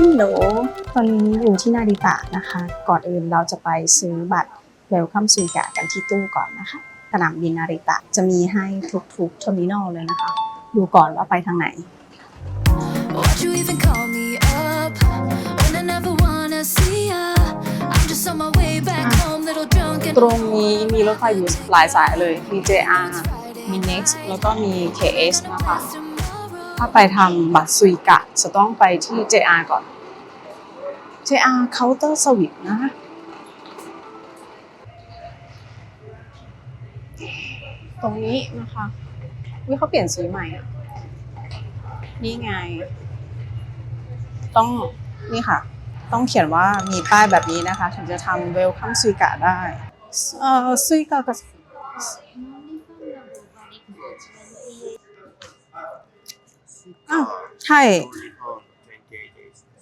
ฮัลโหลตอนนี้อยู่ที่นาริตะนะคะ ก่อนอื่นเราจะไปซื้อบัตรเวลคัมซูกะกันที่ตู้ก่อนนะคะ สนามบินนาริตะจะมีให้ทุกๆเทอร์มินอลเลยนะคะ ดูก่อนว่าไปทางไหน Why'd you even call me up when I never wanna see ya? I'm just on my way back home, little drunk and ตรงนี้มีรถไฟอยู่หลายสายเลย มี JR มี Next แล้วก็มี KS นะคะ ถ้าไปทำบัตรซุยกะ จะต้องไปที่ JR ก่อน JR Counter Service นะตรงนี้นะคะวิเขาเปลี่ยนสีใหม่ นี่ไง ต้องนี่ค่ะ ต้องเขียนว่ามีป้ายแบบนี้นะคะ ถึงจะทำ Welcome ซุยกะได้ เอ่อซุยกะกับ あはい。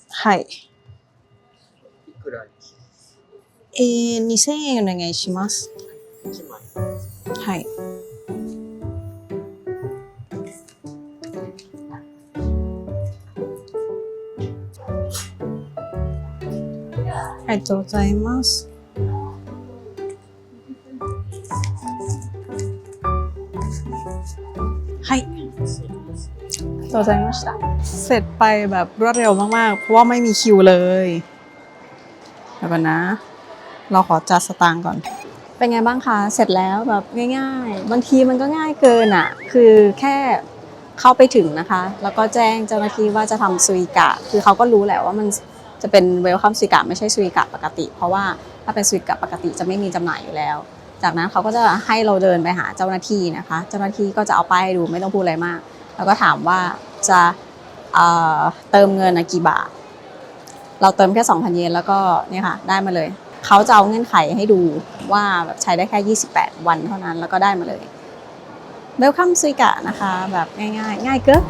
はい。いくらえー、2000円お願いします。はい。ありがとうございます。はい。 โตใจมาชเสร็จไปแบบรวดเร็วมาก ๆ เพราะว่าไม่มีคิวเลยเดี๋ยวก่อนนะ เราขอจัดสตางค์ก่อน เป็นไงบ้างคะ เสร็จแล้วแบบง่าย ๆ บางทีมันก็ง่ายเกินอะ คือแค่เข้าไปถึงนะคะ แล้วก็แจ้งเจ้าหน้าที่ว่าจะทำสุยกะ คือเขาก็รู้แหละว่ามันจะเป็นเวลคัมสุยกะไม่ใช่สุยกะปกติ เพราะว่าถ้าเป็นสุยกะปกติจะไม่มีจำหน่ายอยู่แล้ว จากนั้นเขาก็จะให้เราเดินไปหาเจ้าหน้าที่นะคะ เจ้าหน้าที่ก็จะเอาไป้ายดูไม่ต้องพูดอะไรมาก แล้วก็ถามว่าจะเติมเงินกี่บาท เราเติมแค่ 2,000 เยนแล้วก็เนี่ยค่ะได้มาเลย เขาจะเอาเงื่อนไขให้ดูว่าแบบใช้ได้แค่ 28 วันเท่านั้นแล้วก็ได้มาเลยเ e ลคัมซุยกะนะคะ แบบง่ายๆง่ายเกิน